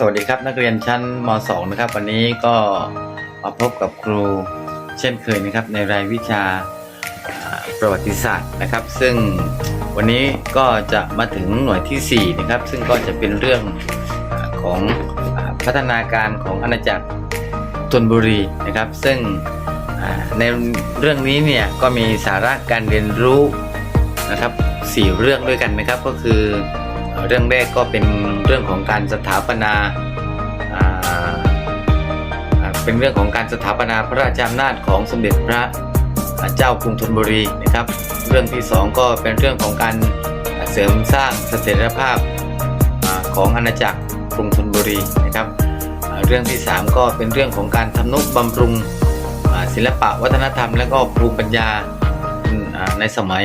สวัสดีครับนักเรียนชั้นม .2 นะครับ วันนี้ก็มาพบกับครูเช่นเคยนะครับ ในรายวิชาประวัติศาสตร์นะครับ ซึ่งวันนี้ก็จะมาถึงหน่วยทีสี่4 นะครับ ซึ่งก็จะเป็นเรื่องของพัฒนาการของอาณาจักรธนบุรีนะครับ ซึ่งในเรื่องนี้เนี่ยก็มีสาระการเรียนรู้นะครับสี่เรื่องด้วยกันนะครับก็คือ เรื่องแรกก็เป็นเรื่องของการสถาปนาเป็นเรื่องของการสถาปนาพระราชอำนาจของสมเด็จพระเจ้ากรุงธนบุรีนะครับ เรื่องที่สองก็เป็นเรื่องของการเสริมสร้างเสถียรภาพอของอาณาจักรกรุงธนบุรีนะครับ เรื่องที่สามก็เป็นเรื่องของการทำนุบำรุงศิลปะวัฒนธรรม และก็ภูมิปัญญาในสมัย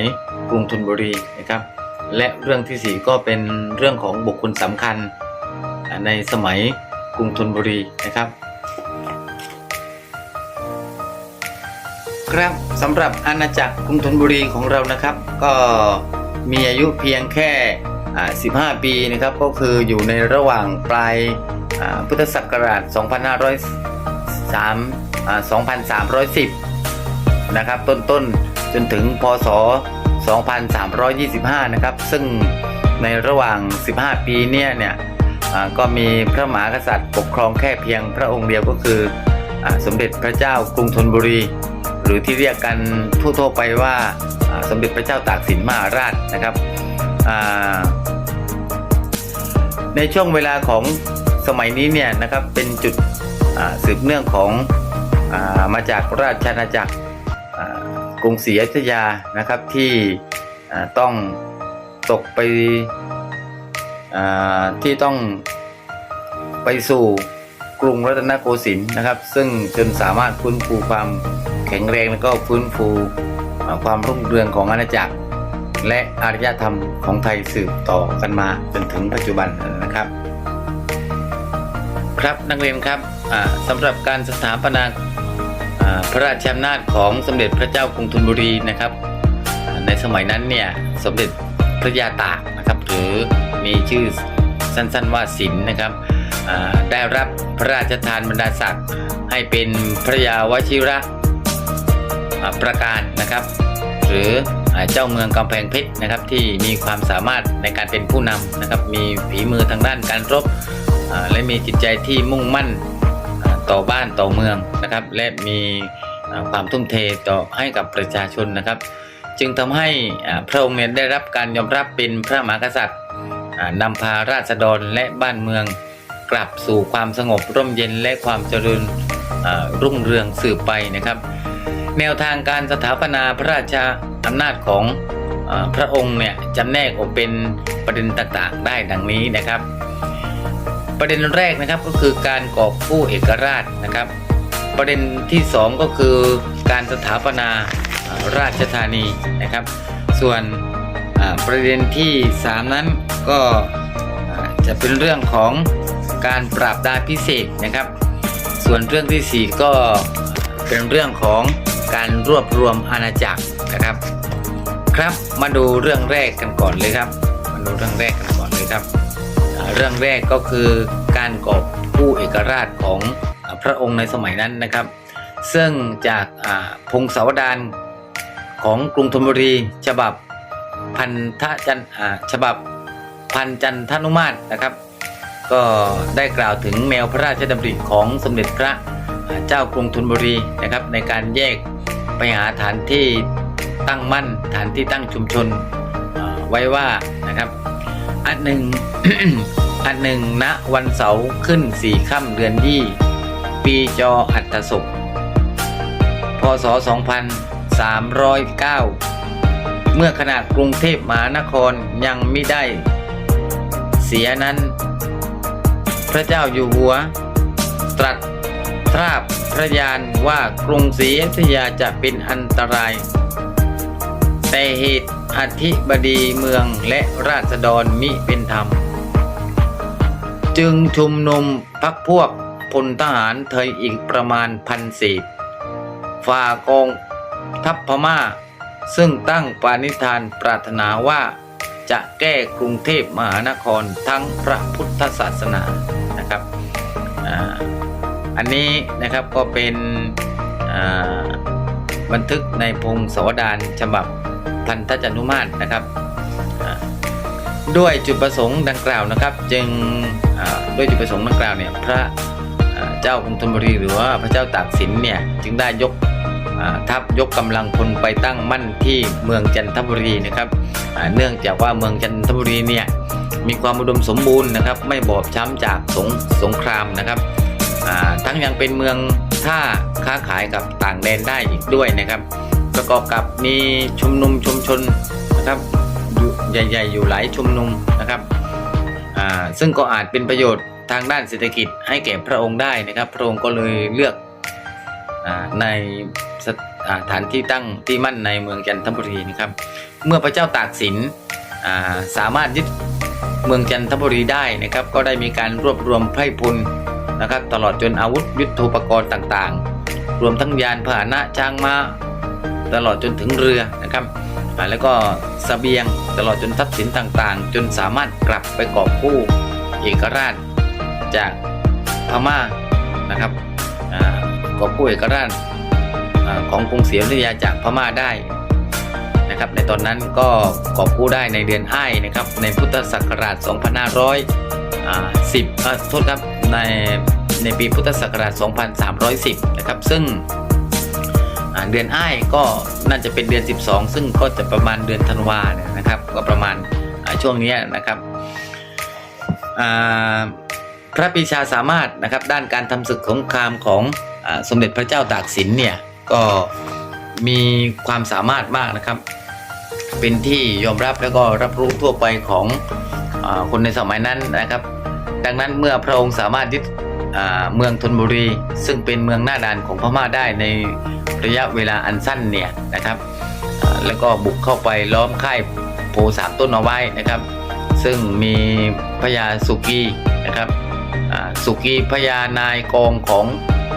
กรุงธนบุรีนะครับ และเรื่องที่ 4 ก็เป็นเรื่องของบุคคลสำคัญในสมัยกรุงธนบุรีนะครับ ครับสำหรับอาณาจักรกรุงธนบุรีของเรานะครับ ก็มีอายุเพียงแค่ 15 ปีนะครับก็คืออยู่ในระหว่างปลายพุทธศักราช 2503 2310 นะครับ ต้นๆ จนถึงพศ 2325 นะครับ ซึ่งในระหว่าง 15 ปีเนี่ยเนี่ยก็มีพระมหากษัตริย์ปกครองแค่เพียงพระองค์เดียวก็คืออสมเด็จพระเจ้ากรุงธนบุรี หรือที่เรียกกันทั่วๆไปว่าสมเด็จพระเจ้าตากสินมหาราชนะครับในช่วงเวลาของสมัยนี้เนี่ยนะครับเป็นจุดสืบเนื่องของอมาจากราชอาณาจักร กรุงศรีอยุธยานะครับที่ต้องตกไปที่ต้องไปสู่กรุงรัตนโกสินทร์นะครับ ซึ่งจนสามารถฟื้นฟูความแข็งแรงและก็ฟื้นฟูความรุ่งเรืองของอาณาจักร และอารยธรรมของไทยสืบต่อกันมาจนถึงปัจจุบันนะครับ ครับนักเรียนครับสำหรับการสถาปนา พระราชอำนาจของสมเด็จพระเจ้ากรุงธนบุรีนะครับ ในสมัยนั้นเนี่ยสมเด็จพระยาตากนะครับหรือมีชื่อสั้นๆว่าสินนะครับได้รับพระราชทานบรรดาศักดิ์ให้เป็นพระยาวชิระประการนะครับ หรือเจ้าเมืองกำแพงเพชรนะครับที่มีความสามารถในการเป็นผู้นำนะครับมีฝีมือทางด้านการรบและมีจิตใจที่มุ่งมั่น ต่อบ้านต่อเมืองนะครับ และมีความทุ่มเทต่อให้กับประชาชนนะครับ จึงทำให้พระองค์เนี่ยได้รับการยอมรับเป็นพระมหากษัตริย์อ่านำพาราษฎรและบ้านเมืองกลับสู่ความสงบร่มเย็นและความเจริญรุ่งเรืองสืบไปนะครับ แนวทางการสถาปนาพระราชอำนาจของอพระองค์เนี่ยจำแนกออกเป็นประเด็นต่างๆได้ดังนี้นะครับ ประเด็นแรกนะครับก็คือการกอบกู้เอกราชนะครับ ประเด็นที่สองก็คือการสถาปนาราชธานีนะครับ ส่วนประเด็นที่สามนั้นก็จะเป็นเรื่องของการปราบดาพิเศษนะครับ ส่วนเรื่องที่สี่ก็เป็นเรื่องของการรวบรวมอาณาจักรนะครับ ครับมาดูเรื่องแรกกันก่อนเลยครับ มาดูเรื่องแรกกันก่อนเลยครับ เรื่องแรกก็คือการกอบกู้เอกราชของพระองค์ในสมัยนั้นนะครับ ซึ่งจากพงศาวดารของกรุงธนบุรี ฉบับพันธจันฉบับพันจันทนุมาตรนะครับ ก็ได้กล่าวถึงแนวพระราชดำริของสมเด็จพระเจ้ากรุงธนบุรีนะครับในการแยกไปหาฐานที่ตั้งมั่นฐานที่ตั้งชุมชนไว้ว่านะครับ อันหนึ่ง อันหนึ่งณวันเสาร์ขึ้นสี่ค่ำเดือนยี่ ปีจออัตศกพศ 2309 เมื่อขนาดกรุงเทพมหานครยังไม่ได้ เสียนั้น พระเจ้าอยู่หัว ตรัสทราบพระยานว่ากรุงศรีอยุธยาจะเป็นอันตราย แต่เหตุอธิบดีเมืองและราษฎรมิเป็นธรรม จึงชุมนุมพักพวกพลทหารไทยอีกประมาณพันสี่ฝ่ากองทัพพม่า ซึ่งตั้งปาณิธานปรารถนาว่าจะแก้กรุงเทพมหานครทั้งพระพุทธศาสนานะครับออันนี้นะครับก็เป็นบันทึกในพงศาวดารฉบับ พันธจันุมาตรนะครับ ด้วยจุดประสงค์ดังกล่าวนะครับ จึงด้วยจุดประสงค์ดังกล่าวเนี่ยพระเจ้ากรุงธนบุรีหรือว่าพระเจ้าตากสินเนี่ยจึงได้ยกทัพยกกำลังพลไปตั้งมั่นที่เมืองจันทบุรีนะครับเนื่องจากว่าเมืองจันทบุรีเนี่ยมีความอุดมสมบูรณ์นะครับ ไม่บอบช้ำจากสงสงครามนะครับทั้งยังเป็นเมืองท่าค้าขายกับต่างแดนได้อีกด้วยนะครับ ประกอบกับมีชุมนุมชุมชนนะครับใหญ่ ๆ อยู่หลายชุมนุมนะครับซึ่งก็อาจเป็นประโยชน์ทางด้านเศรษฐกิจให้แก่พระองค์ได้นะครับ พระองค์ก็เลยเลือกอในสถาฐานที่ตั้งที่มั่นในเมืองจันทบุรีนะครับ เมื่อพระเจ้าตากสินาสามารถยึดเมืองจันทบุรีได้นะครับ ก็ได้มีการรวบรวมไพร่พลนะครับ ตลอดจนอาวุธยุทโธปกรณ์ต่างๆ รวมทั้งยานพาหนะช้างม้า ตลอดจนถึงเรือนะครับแล้วก็สเสบียงตลอดจนทรัพย์สินต่างๆ จนสามารถกลับไปกอบกู้เอกราชจากพม่านะครับกอบกู้เอกราชอของกรุงศรีอยุธยาจากพม่าได้นะครับ ในตอนนั้นก็กอบกู้ได้ในเดือนไอ้นะครับ ในพุทธศักราช 2510 10โทษครับในในปีพุทธศักราช 2310 นะครับ ซึ่ง เดือนอ้ายก็น่าจะเป็นเดือน 12 ซึ่งก็จะประมาณเดือนธันวาเนี่ยนะครับ ก็ประมาณช่วงนี้นะครับพระปีชาสามารถนะครับด้านการทำศึกสงครามของอสมเด็จพระเจ้าตากสินเนี่ยก็มีความสามารถมากนะครับ เป็นที่ยอมรับแล้วก็รับรู้ทั่วไปของอคนในสมัยนั้นนะครับ ดังนั้นเมื่อพระองค์สามารถยึดเมืองธนบุรี ซึ่งเป็นเมืองหน้าด่านของพม่าได้ใน ระยะเวลาอันสั้นเนี่ยนะครับ แล้วก็บุกเข้าไปล้อมค่ายโพสามต้นเอาไว้นะครับ ซึ่งมีพญาสุกีนะครับสุกีพญานายกองของ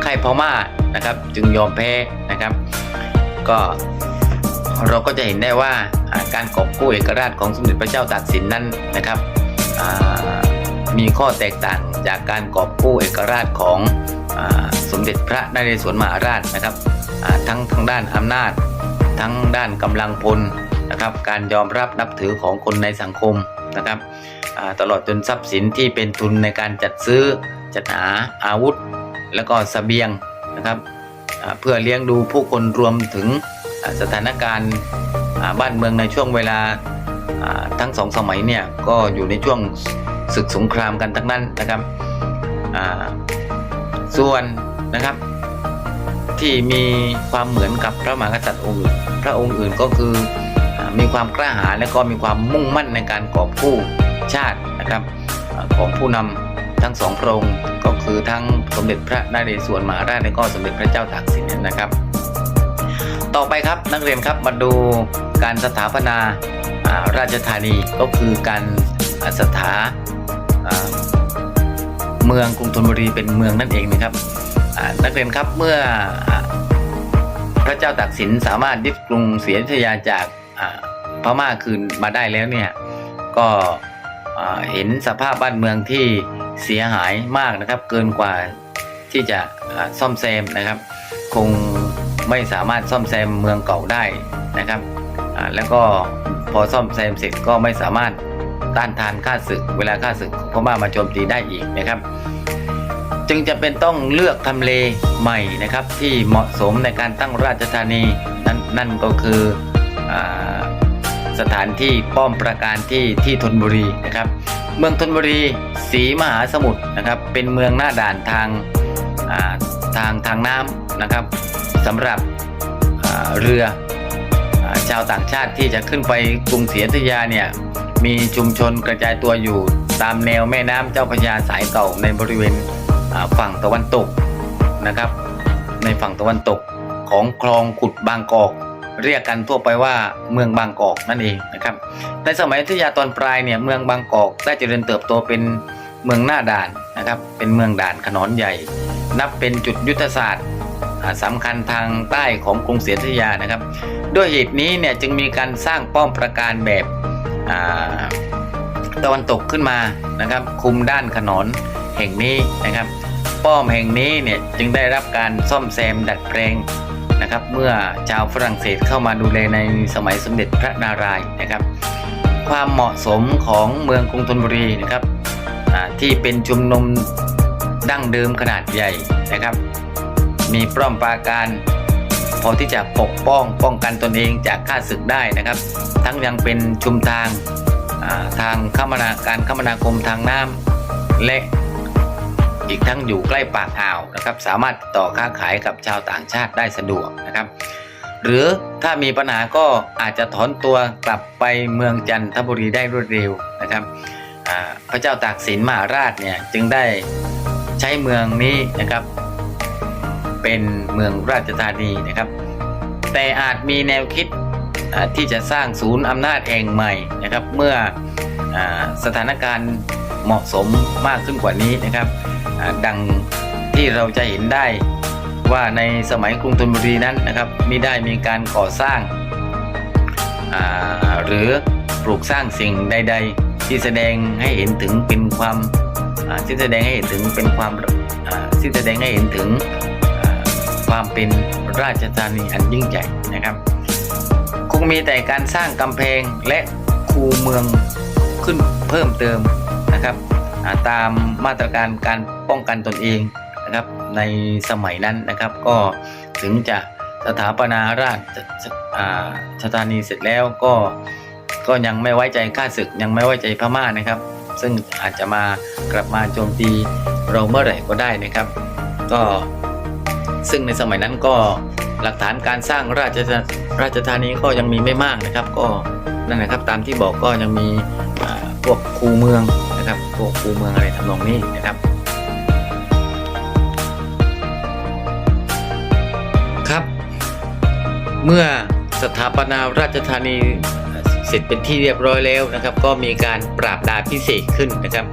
ค่ายพม่านะครับ จึงยอมแพ้นะครับ ก็เราก็จะเห็นได้ว่าการกอบกู้เอกราชของสมเด็จพระเจ้าตากสินนั้นนะครับมีข้อแตกต่างจากการกอบกู้เอกราชของอสมเด็จพระนเรศวรมหาราชนะครับ ทั้งทางด้านอำนาจ ทั้งด้านกำลังพลนะครับ การยอมรับนับถือของคนในสังคมนะครับตลอดจนทรัพย์สินที่เป็นทุนในการจัดซื้อจัดหาอาวุธ แล้วก็เสบียงนะครับเพื่อเลี้ยงดูผู้คนรวมถึงสถานการณ์บ้านเมืองในช่วงเวลาทั้งสองสมัยเนี่ยก็อยู่ในช่วงศึกสงครามกันทั้งนั้นนะครับส่วนนะครับ ที่มีความเหมือนกับพระมหากษัตริย์องค์อื่นพระองค์อื่นก็คือมีความกล้าหาญและก็มีความมุ่งมั่นในการกอบกู้ชาตินะครับของผู้นำทั้งสองพระองค์ก็คือทั้งสมเด็จพระนเรศวรมหาราชและก็สมเด็จพระเจ้าตากสินนะครับ ต่อไปครับนักเรียนครับมาดูการสถาปนาราชธานีก็คือการสถาเมืองกรุงธนบุรีเป็นเมืองนั่นเองนะครับ นักเรียนครับเมื่อพระเจ้าตากสินสามารถยึดกรุงศรีอยุธยาจากพม่าคืนมาได้แล้วเนี่ยก็เห็นสภาพบ้านเมืองที่เสียหายมากนะครับ เกินกว่าที่จะซ่อมแซมนะครับ คงไม่สามารถซ่อมแซมเมืองเก่าได้นะครับแล้วก็พอซ่อมแซมเสร็จก็ไม่สามารถต้านทานข้าศึก เวลาข้าศึกพม่ามาโจมตีได้อีกนะครับ จึงจะเป็นต้องเลือกทำเลใหม่นะครับ ที่เหมาะสมในการตั้งราชธานีนั่นนั่นก็คืออสถานที่ป้อมปราการที่ที่ธนบุรีนะครับ เมืองธนบุรีศรีมหาสมุทรนะครับ เป็นเมืองหน้าด่านทางาทางทางน้ำนะครับสำหรับเรืออชาวต่างชาติที่จะขึ้นไปกรุงศรีอยุธยาเนี่ยมีชุมชนกระจายตัวอยู่ตามแนวแม่น้ำเจ้าพระยาสายเก่าในบริเวณ ฝั่งตะวันตกนะครับ ในฝั่งตะวันตกของคลองขุดบางกอก เรียกกันทั่วไปว่าเมืองบางกอกนั่นเองนะครับ ในสมัยอยุธยาตอนปลายเนี่ยเมืองบางกอกได้เจริญเติบโตเป็นเมืองหน้าด่านนะครับ เป็นเมืองด่านขนอนใหญ่ นับเป็นจุดยุทธศาสตร์อ่าสำคัญทางใต้ของกรุงศรีอยุธยานะครับ ด้วยเหตุนี้เนี่ยจึงมีการสร้างป้อมปราการแบบตะวันตกขึ้นมานะครับ คุมด้านขนอน แห่งนี้นะครับ ป้อมแห่งนี้เนี่ยจึงได้รับการซ่อมแซมดัดแปลงนะครับ เมื่อชาวฝรั่งเศสเข้ามาดูแลในสมัยสมเด็จพระนารายณ์นะครับ ความเหมาะสมของเมืองกรุงธนบุรีนะครับที่เป็นชุมนุมดั้งเดิมขนาดใหญ่นะครับ มีป้อมปราการพอที่จะปกป้องป้องกันตนเองจากข้าศึกได้นะครับ ทั้งยังเป็นชุมทางทางคมนาการคมนาคมทางน้ำและ อีกทั้งอยู่ใกล้ปากอ่าวนะครับ สามารถติดต่อค้าขายกับชาวต่างชาติได้สะดวกนะครับ หรือถ้ามีปัญหาก็อาจจะถอนตัวกลับไปเมืองจันทบุรีได้รวดเร็วนะครับพระเจ้าตากสินมหาราชเนี่ยจึงได้ใช้เมืองนี้นะครับ เป็นเมืองราชธานีนะครับ แต่อาจมีแนวคิดที่จะสร้างศูนย์อำนาจแห่งใหม่นะครับ เมื่ออสถานการณ์ เหมาะสมมากขึ้นกว่านี้นะครับ ดังที่เราจะเห็นได้ว่าในสมัยกรุงธนบุรีนั้นนะครับมิได้มีการก่อสร้างาหรือปลูกสร้างสิ่งใด ๆ ที่แสดงให้เห็นถึงเป็นความาที่แสดงให้เห็นถึงเป็นความาที่แสดงให้เห็นถึงความเป็นราชธานีอันยิ่งใหญ่นะครับ คงมีแต่การสร้างกำแพงและคูเมืองขึ้นเพิ่มเติม นะครับตามมาตรการการป้องกันตนเองนะครับในสมัยนั้นนะครับ ก็ถึงจะสถาปนาราชอ่านีเสร็จแล้วก็ก็ยังไม่ไว้ใจข้าศึกยังไม่ไว้ใจพม่านะครับ ซึ่งอาจจะมากลับมาโจมตีเราเมื่อไหร่ก็ได้นะครับ ก็ซึ่งในสมัยนั้นก็หลักฐานการสร้างราชราชธานีก็ยังมีไม่มากนะครับ ก็นั่นนะครับตามที่บอกก็ยังมีพวกคูเมือง นะครับพวกคูเมืองอะไรทำนองนี้นะครับครับ เมื่อสถาปนาราชธานีเสร็จเป็นที่เรียบร้อยแล้วนะครับ ก็มีการปราบดาพิเศษขึ้นนะครับ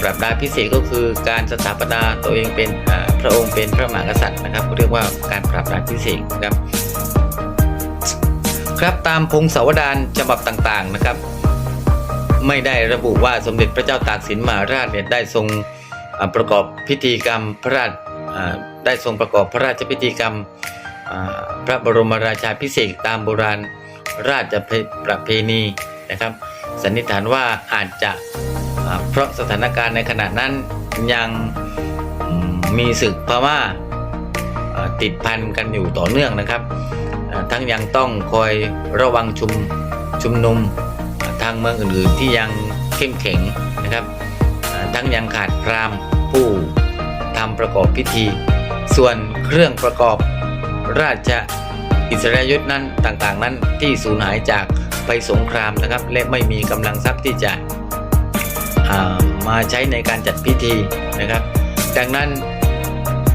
ปราบดาพิเศษก็คือการสถาปนาตัวเองเป็นพระองค์เป็นพระมหากษัตริย์นะครับเรียกว่าการปราบดาพิเศษนะครับ ครับตามพงศาวดารฉบับต่างๆนะครับ ไม่ได้ระบุว่าสมเด็จพระเจ้าตากสินมหาราชเนี่ยได้ทรงประกอบพิธีกรรมพระราชได้ทรงประกอบพระราชพิธีกรรมพระบรมราชาพิเศษตามโบราณราชประเพณีนะครับ สันนิษฐานว่าอาจจะเพราะสถานการณ์ในขณะนั้นยังมีศึกพม่าอ่าติดพันกันอยู่ต่อเนื่องนะครับ ทั้งยังต้องคอยระวังชุมชุมนุมาทางเมืองอื่นๆที่ยังเข้มแข็งนะครับ ทั้งยังขาดพรามผู้ทำประกอบพิธี ส่วนเครื่องประกอบราชอิสริยยศนั้นต่างๆ นั้นที่สูญหายจากไปสงครามนะครับ และไม่มีกำลังทรัพย์ที่จะามาใช้ในการจัดพิธีนะครับ ดังนั้น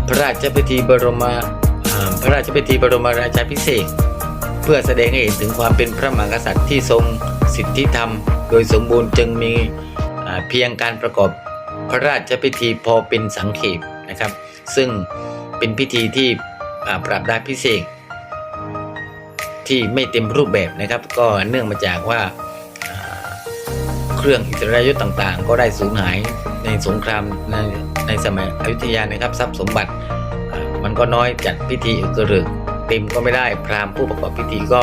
พระราชพิธีบรมพระราชพิธีบรมราชาพิเศษ เพื่อแสดงให้เห็นถึงความเป็นพระมหากษัตริย์ที่ทรงสิทธิธรรม โดยสมบูรณ์จึงมีเพียงการประกอบพระราชพิธีพอเป็นสังเขปนะครับ ซึ่งเป็นพิธีที่ปรับดาพิเศษที่ไม่เต็มรูปแบบนะครับ ก็เนื่องมาจากว่าเครื่องอิสริยยศต่างๆ ก็ได้สูญหายในสงครามในในสมัยอยุธยานะครับทรัพย์สมบัติ มันก็น้อยจัดพิธีอึกระรึก ต็มก็ไม่ได้ พราหมณ์ผู้ประกอบพิธีก็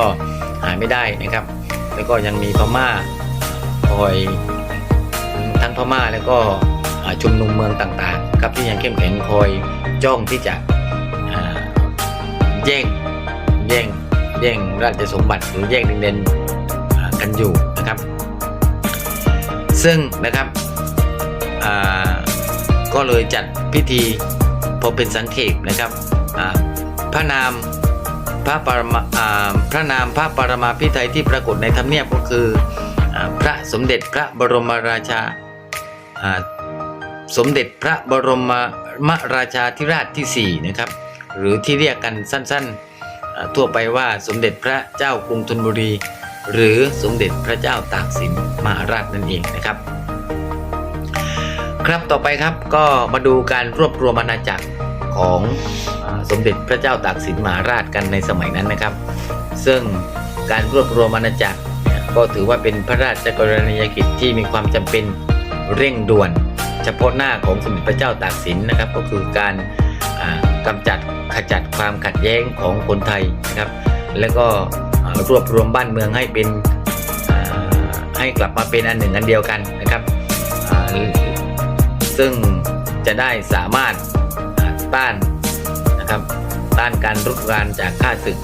หาไม่ได้นะครับ แล้วก็ยังมีพม่าคอยทั้งพม่าแล้วก็ชุมนุมเมืองต่างๆครับที่ยังเข้มแข็งคอยจ้องที่จะแย่งแย่งแย่งราชสมบัติหรือแย่งดินแดนอ่ากันอยู่นะครับ ซึ่งนะครับก็เลยจัดพิธีพอเป็นสังเขปนะครับพระนาม พระปรมาพระนามพระปรมาพิไทยที่ปรากฏในทำเนียบก็คืออพระสมเด็จพระบรมราชาสมเด็จพระบรมมราชาธิราชที่4นะครับหรือที่เรียกกันสั้นๆ ทั่วไปว่าสมเด็จพระเจ้ากรุงธนบุรี หรือสมเด็จพระเจ้าตากสินมหาราชนั่นเองนะครับ ครับต่อไปครับก็มาดูการรวบรวมอาณาจักรของ สมเด็จพระเจ้าตากสินมหาราชกันในสมัยนั้นนะครับ ซึ่งการรวบรวมอาณาจักรก็ถือว่าเป็นพระราชกรณียกิจที่มีความจำเป็นเร่งด่วน เฉพาะหน้าของสมเด็จพระเจ้าตากสินนะครับ ก็คือการอ่ากำจัดขจัดความขัดแย้งของคนไทยนะครับ แล้วก็รวบรวมบ้านเมืองให้เป็นให้กลับมาเป็นอันหนึ่งอันเดียวกันนะครับ ซึ่งจะได้สามารถต้านานการรุกรานจากข้าศึก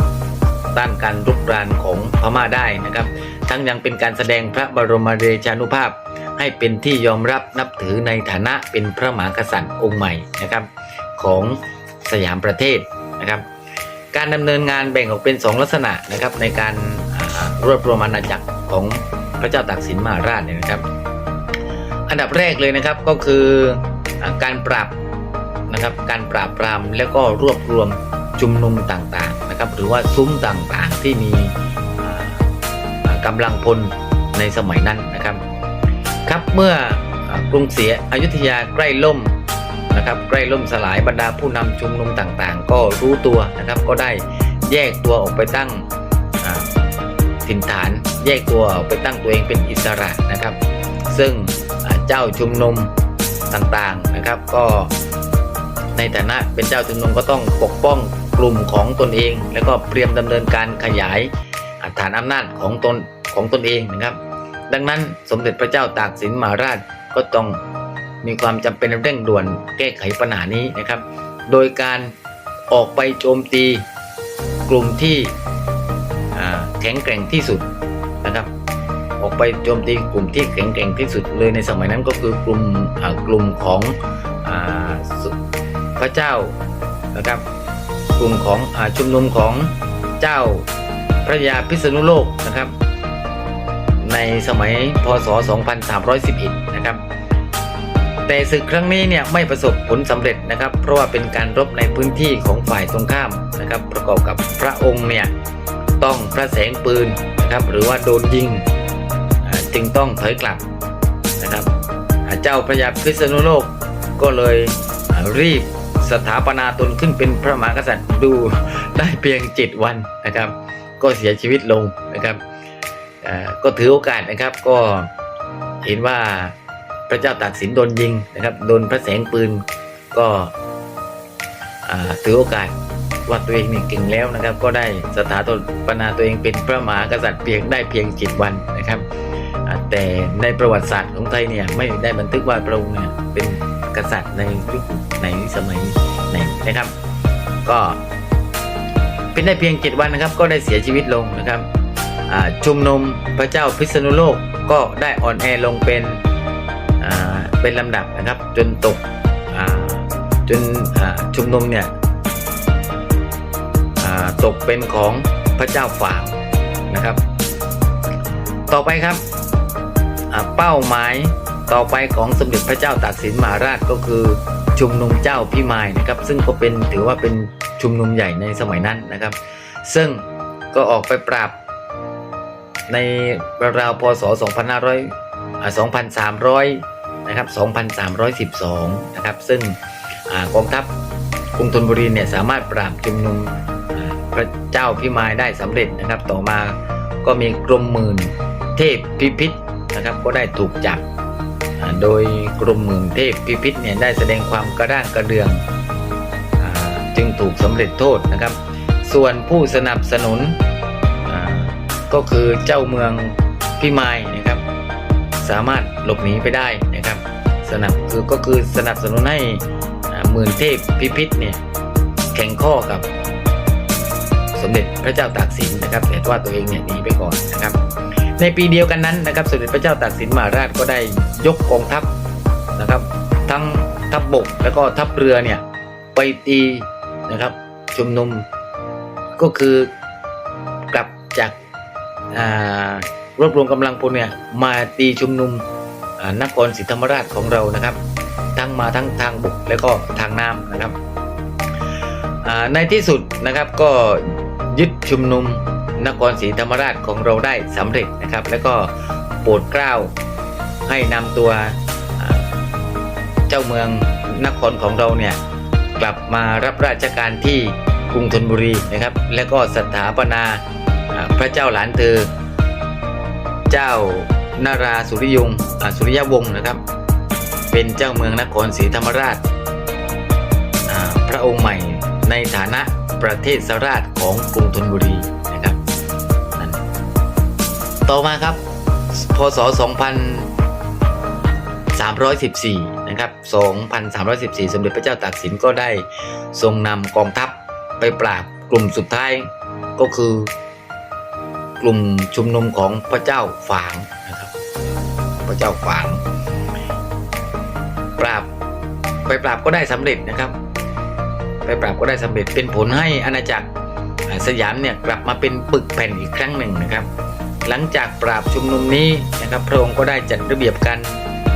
ต้านการรุกรานของพม่าได้นะครับ ทั้งยังเป็นการแสดงพระบรมเดชานุภาพ ให้เป็นที่ยอมรับนับถือในฐานะเป็นพระมหากษัตริย์องค์ใหม่นะครับ ของสยามประเทศนะครับ การดำเนินงานแบ่งออกเป็น 2 ลักษณะนะครับ ในการรวบรวมอาณาจักรของพระเจ้าตากสินมหาราชเนี่ยนะครับ อันดับแรกเลยนะครับก็คือการปราบนะครับการปราบปรามแล้วก็รวบรวม ชุมนุมต่างๆนะครับ หรือว่าซุ้มต่างๆที่มีอ่าอ่ากำลังพลในสมัยนั้นนะครับ ครับเมื่อกรุงศรีอยุธยาใกล้ล่มนะครับ ใกล้ล่มสลายบรรดาผู้นำชุมนุมต่างๆ ก็รู้ตัวนะครับก็ได้แยกตัวออกไปตั้งถิ่นฐานแยกตัวออกไปตั้งตัวเองเป็นอิสระนะครับ ซึ่งเจ้าชุมนุมต่างๆนะครับ ก็ในฐานะเป็นเจ้าชุมนุมก็ต้องปกป้อง กลุ่มของตนเอง แล้วก็เตรียมดำเนินการขยายอ่าฐานอำนาจของตนของตนเองนะครับ ดังนั้นสมเด็จพระเจ้าตากสินมหาราชก็ต้องมีความจำเป็นเร่งด่วนแก้ไขปัญหานี้นะครับ โดยการออกไปโจมตีกลุ่มที่แข็งแกร่งที่สุดนะครับ ออกไปโจมตีกลุ่มที่แข็งแกร่งที่สุดเลยในสมัยนั้นก็คือกลุ่มกลุ่มของอพระเจ้านะครับ ลุ่มของอชุมนุมของเจ้าพระยาพิษณุโลกนะครับ ในสมัยพศ 2311 นะครับ แต่ศึกครั้งนี้เนี่ยไม่ประสบผลสำเร็จนะครับ เพราะว่าเป็นการรบในพื้นที่ของฝ่ายตรงข้ามนะครับ ประกอบกับพระองค์เนี่ยต้องพระแสงปืนนะครับ หรือว่าโดนยิงจึงต้องถอยกลับนะครับ เจ้าพระยาพิษณุโลกก็เลยรีบ สถาปนาตนขึ้นเป็นพระมหากษัตริย์ดูได้เพียง7วันนะครับ ก็เสียชีวิตลงนะครับก็ถือโอกาสนะครับก็เห็นว่าพระเจ้าตากสินโดนยิงนะครับโดนพระแสงปืนก็ถือโอกาสว่าตัวเองนี่เก่งแล้วนะครับ ก็ได้สถาปนาตัวเองเป็นพระมหากษัตริย์เพียงได้เพียงจิตวันนะครับ แต่ในประวัติศาสตร์ของไทยเนี่ยไม่ได้บันทึกว่าพระองค์เนี่ยเป็นกษัตริย์ในยุค ไหนสมัยไหนนะครับ ก็เป็นได้เพียงเจ็ดวันนะครับ ก็ได้เสียชีวิตลงนะครับชุมนุมพระเจ้าพิษณุโลกก็ได้อ่อนแอลงเป็นเป็นลำดับนะครับ จนตกจนชุมนุมเนี่ยตกเป็นของพระเจ้าฝางนะครับ ต่อไปครับเป้าหมายต่อไปของสมเด็จพระเจ้าตากสินมหาราชก็คือ ชุมนุมเจ้าพิมายนะครับ ซึ่งก็เป็นถือว่าเป็นชุมนุมใหญ่ในสมัยนั้นนะครับ ซึ่งก็ออกไปปราบในราวพศ 2500 2,300 นะครับ 2,312 นะครับ ซึ่งอกองทัพกรุงธนบุรีเนี่ยสามารถปราบชุมนุมพระเจ้าพิมายได้สำเร็จนะครับ ต่อมาก็มีกรมหมื่นเทพพิพิธนะครับ ก็ได้ถูกจับ โดยกรมหมื่นเทพพิพิธเนี่ยได้แสดงความกระด้างกระเดืองอจึงถูกสำเร็จโทษนะครับ ส่วนผู้สนับสนุนก็คือเจ้าเมืองพิมายนะครับ สามารถหลบหนีไปได้นะครับ สนับคือก็คือสนับสนุนให้อ่าหมื่นเทพพิพิธเนี่ยแข่งข้อกับสมเด็จพระเจ้าตากสินนะครับแต่ว่าตัวเองเนี่ยหนีไปก่อนนะครับ ในปีเดียวกันนั้นนะครับสมเด็จพระเจ้าตากสินมหาราชก็ได้ยกกองทัพนะครับ ทั้งทัพบบกแล้วก็ทัพเรือเนี่ยไปตีนะครับชุมนุมก็คือกลับจากรวบรวมกำลังพลเนี่ยมาตีชุมนุมนครศรีธรรมราชของเรานะครับ ทั้งมาทั้งทางบกและก็ทางน้ำนะครับในที่สุดนะครับก็ยึดชุมนุม นครศรีธรรมราชของเราได้สำเร็จนะครับ แล้วก็โปรดเกล้าให้นำตัวเจ้าเมืองนครของเราเนี่ยกลับมารับราชการที่กรุงธนบุรีนะครับ และก็สถาปนาพระเจ้าหลานเธอ เจ้านาราสุริยงสุริยวงศ์นะครับ เป็นเจ้าเมืองนครศรีธรรมราชพระองค์ใหม่ในฐานะประเทศสราชของกรุงธนบุรี ต่อมาครับ พศ 2314 นะครับ 2314 สมเด็จพระเจ้าตากสินก็ได้ทรงนำกองทัพไปปราบกลุ่มสุดท้ายก็คือกลุ่มชุมนุมของพระเจ้าฝางนะครับ พระเจ้าฝาง ปราบไปปราบก็ได้สำเร็จนะครับ ไปปราบก็ได้สำเร็จเป็นผลให้อาณาจักรสยามเนี่ยกลับมาเป็นปึกแผ่นอีกครั้งหนึ่งนะครับ หลังจากปราบชุมนุมนี้นะครับพระองค์ก็ได้จัดระเบียบการ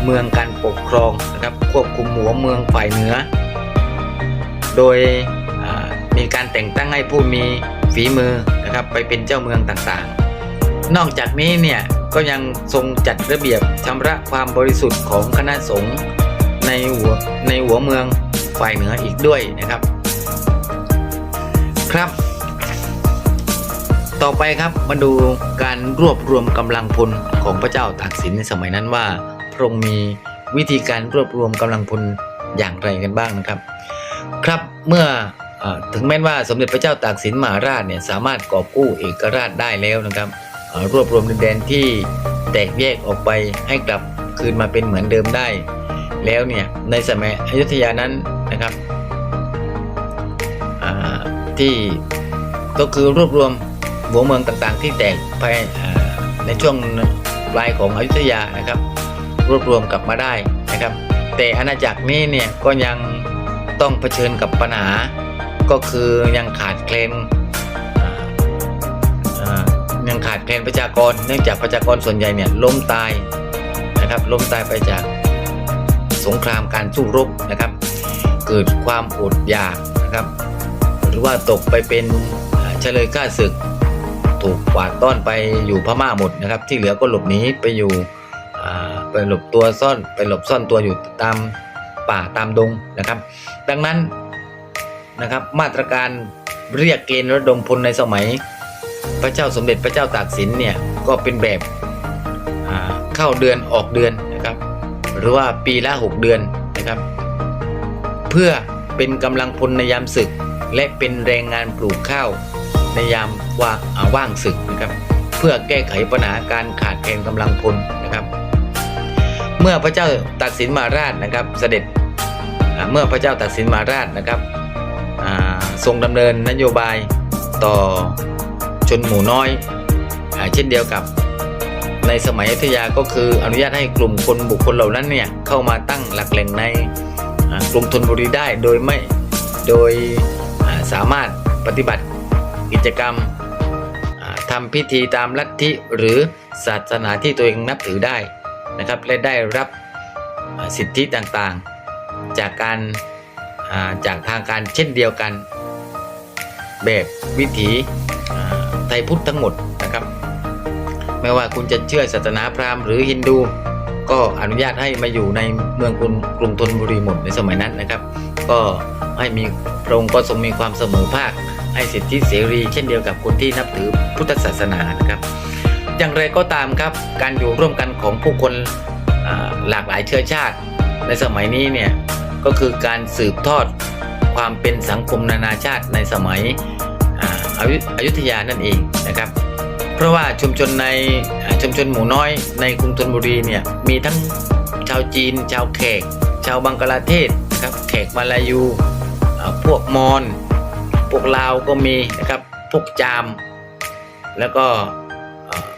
เมืองการปกครองนะครับควบคุมหัวเมืองฝ่ายเหนือ โดยมีการแต่งตั้งให้ผู้มีฝีมือนะครับไปเป็นเจ้าเมืองต่างๆ นอกจากนี้เนี่ยก็ยังทรงจัดระเบียบชำระความบริสุทธิ์ของคณะสงฆ์ในหัวในหัวเมืองฝ่ายเหนืออีกด้วยนะครับ ต่อไปครับมาดูการรวบรวมกำลังพลของพระเจ้าตากสินในสมัยนั้นว่า พระองค์มีวิธีการรวบรวมกำลังพลอย่างไรกันบ้างนะครับ ครับเมื่ออถึงแม้ว่าสมเด็จพระเจ้าตากสินมหาราชเนี่ยสามารถกอบกู้เอกราชได้แล้วนะครับรวบรวมดินแดนที่แตกแยกออกไปให้กลับคืนมาเป็นเหมือนเดิมได้ แล้วเนี่ยในสมัยอยุธยานั้นนะครับที่ก็คือรวบรวม หัวเมืองต่างๆ ที่แตกไปอ่าในช่วงปลายของอยุธยานะครับ รวบรวมกลับมาได้นะครับ แต่อาณาจักรนี้เนี่ยก็ยังต้องเผชิญกับปัญหา ก็คือยังขาดแคลนยังขาดแคลนประชากร เนื่องจากประชากรส่วนใหญ่เนี่ยล้มตายนะครับล้มตายไปจากสงครามการสู้รบนะครับ เกิดความอดอยากนะครับ หรือว่าตกไปเป็นเฉลยฆ่าศึก ถูกกวาดต้อนไปอยู่พม่าหมดนะครับ ที่เหลือก็หลบหนีไปอยู่ไปหลบตัวซ่อนไปหลบซ่อนตัวอยู่ตามป่าตามดงนะครับ ดังนั้นนะครับมาตรการเรียกเกณฑ์ระดมพลในสมัย พระเจ้าสมเด็จพระเจ้าตากสินเนี่ยก็เป็นแบบเข้าเดือนออกเดือนนะครับ หรือว่าปีละ 6 เดือนนะครับ เพื่อเป็นกำลังพลในยามศึก และเป็นแรงงานปลูกข้าว ในยามว่าาว่างศึกนะครับ เพื่อแก้ไขปัญหาการขาดแคลนกำลังพลนะครับ เมื่อพระเจ้าตากสินมาราชนะครับ เสด็จเมื่อพระเจ้าตากสินมาราชนะครับทรงดำเนินนโยบายต่อชนหมู่น้อยอเช่นเดียวกับในสมัยอยุธยาก็คืออนุญาตให้กลุ่มคนบุคคลเหล่านั้นเนี่ยเข้ามาตั้งหลักแหล่งในกรุงธนบุรีได้โดยไม่โดยสามารถปฏิบัติ กิจกรรมอ่าทำพิธีตามลัทธิหรือศาสนาที่ตัวเองนับถือได้นะครับและได้รับสิทธิต่างๆ จากการจากทางการเช่นเดียวกัน แบบวิถีไทยพุทธทั้งหมดนะครับ ไม่ว่าคุณจะเชื่อศาสนาพราหมณ์หรือฮินดู ก็อนุญาตให้มาอยู่ในเมืองกรุงกรุงธนบุรีหมดในสมัยนั้นนะครับ ก็ให้มีพระองค์ก็ทรงมีความเสมอภาค ให้สิทธิเสรี เช่นเดียวกับคนที่นับถือพุทธศาสนานะครับ อย่างไรก็ตามครับการอยู่ร่วมกันของผู้คนหลากหลายเชื้อชาติ ในสมัยนี้เนี่ยก็คือการสืบทอดความเป็นสังคมนานาชาติในสมัยอายุอยุธยานั่นเองนะครับ เพราะว่าชุมชนในชุมชนหมู่น้อยในกรุงธนบุรีเนี่ยมีทั้งชาวจีน ชาวแขก ชาวบังกลาเทศนะครับแขกมาลายูพวกมอญ พวกลาวก็มีนะครับ พวกจาม แล้วก็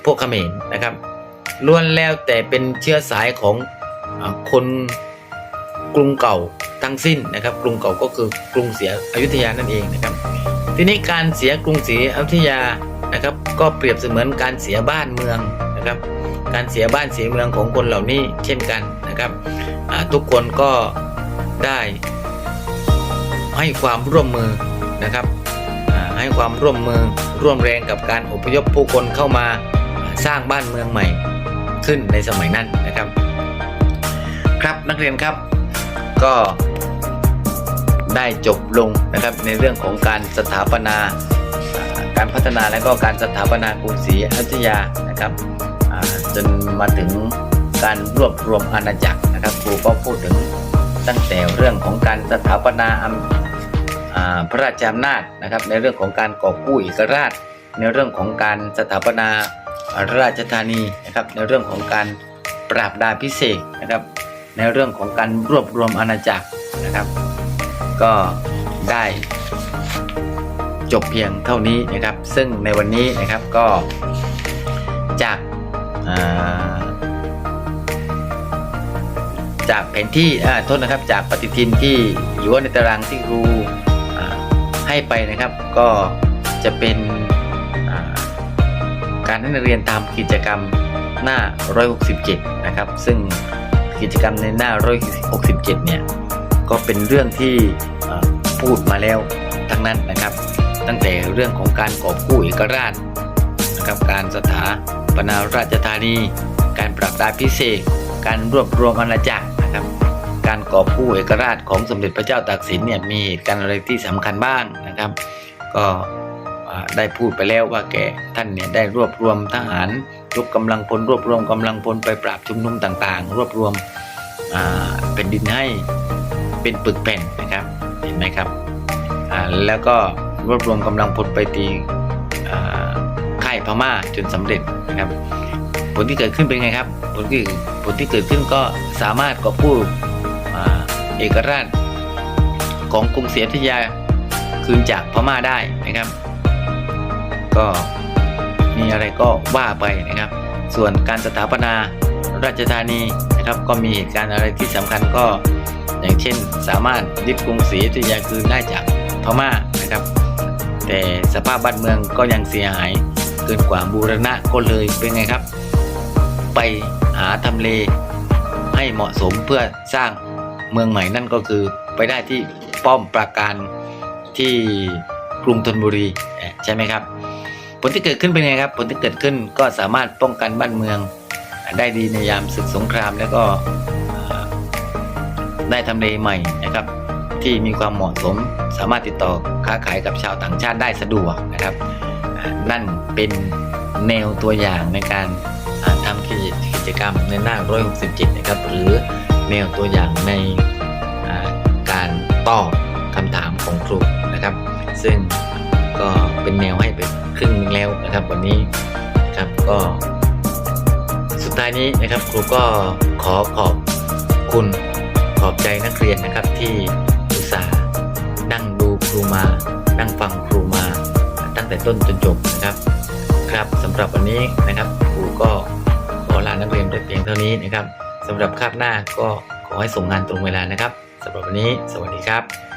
พวกเขมรนะครับล้วนแล้วแต่เป็นเชื้อสายของอคนกรุงเก่าทั้งสิ้นนะครับ กรุงเก่าก็คือกรุงศรียอยุธยานั่นเองนะครับ ทีนี้การเสียกรุงศรีอยุธยานะครับ ก็เปรียบเสมือนการเสียบ้านเมืองนะครับ การเสียบ้านเสียเมืองของคนเหล่านี้เช่นกันนะครับทุกคนก็ได้ให้ความร่วมมือ นะครับให้ความร่วมมือร่วมแรงกับการอพยพผู้คนเข้ามาสร้างบ้านเมืองใหม่ขึ้นในสมัยนั้นนะครับ ครับนักเรียนครับก็ได้จบลงนะครับในเรื่องของการสถาปนาการพัฒนาและก็การสถาปนากรุงศรีอยุธยานะครับจนมาถึงการรวบรวมอาณาจักรนะครับครูก็พูดถึงตั้งแต่เรื่องของการสถาปนาอำอ่า พระราชอำนาจนะครับในเรื่องของการกอบกู้เอกราช ในเรื่องของการสถาปนาราชธานีนะครับในเรื่องของการปราบดาพิเศษนะครับในเรื่องของการรวบรวมอาณาจักรนะครับ ก็ได้จบเพียงเท่านี้นะครับ ซึ่งในวันนี้นะครับก็จากาจากแผนที่อ่าโทษนะครับจากปฏิทินที่หรือว่ในตารางที่ครู ให้ไปนะครับ ก็จะเป็นการให้นักเรียนตามกิจกรรมหน้า 167 นะครับ ซึ่งกิจกรรมในหน้า 167 เนี่ย ก็เป็นเรื่องที่พูดมาแล้วทั้งนั้นนะครับ ตั้งแต่เรื่องของการกอบกู้เอกราชนะครับการสถาปนาราชธานี การปรับดาพิเศษกการรวบรวมอาณาจักรนะครับ การกอบกู้เอกราชของสมเด็จพระเจ้าตากสินเนี่ยมีเหตุการณ์อะไรที่สำคัญบ้างนะครับ ก็ได้พูดไปแล้วว่าแกท่านเนี่ยได้รวบรวมทหารยกกำลังพลรวบรวมกำลังพลไปปราบชุมนุมต่างๆ รวบรวมอ่าแผ่นดินให้เป็นปึกแผ่นนะครับเห็นไหมครับแล้วก็รวบรวมกำลังพลไปตีค่ายพม่าจนสำเร็จนะครับ ผลที่เกิดขึ้นเป็นไงครับ ผลที่ผลที่เกิดขึ้นก็สามารถกอบกู้ เอกราชของกรุงศรีอยุธยาคืนจากพม่าได้นะครับ ก็มีอะไรก็ว่าไปนะครับ ส่วนการสถาปนาราชธานีนะครับ ก็มีเหตุการณ์อะไรที่สำคัญก็อย่างเช่น สามารถยึดกรุงศรีอยุธยาคืนได้จากพม่านะครับ แต่สภาพบ้านเมืองก็ยังเสียหายเกินกว่าบูรณะก็เลยเป็นไงครับ ไปหาทำเลให้เหมาะสมเพื่อสร้าง เมืองใหม่นั่นก็คือไปได้ที่ป้อมปราการที่กรุงธนบุรีใช่ไหมครับ ผลที่เกิดขึ้นเป็นไงครับ ผลที่เกิดขึ้นก็สามารถป้องกันบ้านเมือง ได้ดีในยามศึกสงครามแล้วก็ได้ทำเลใหม่นะครับ ที่มีความเหมาะสม สามารถติดต่อค้าขายกับชาวต่างชาติได้สะดวกนะครับ นั่นเป็นแนวตัวอย่างในการทำกิจกิจกรรมในหน้า167 นะครับ หรือ แนวตัวอย่างในการตอบคำถามของครูนะครับ ซึ่งก็เป็นแนวให้ไปครึ่งนึงแล้วนะครับ วันนี้นะครับก็ สุดท้ายนี้นะครับครูก็ขอขอบคุณขอบใจนักเรียนนะครับที่อุตส่าห์นั่งดูครูมานั่งฟังครูมา ตั้งแต่ต้นจนจบนะครับ ครับสำหรับวันนี้นะครับครูก็ขอลานักเรียนไปเพียงเท่านี้นะครับ สำหรับคาบหน้าก็ขอให้ส่งงานตรงเวลานะครับสำหรับวันนี้ สวัสดีครับ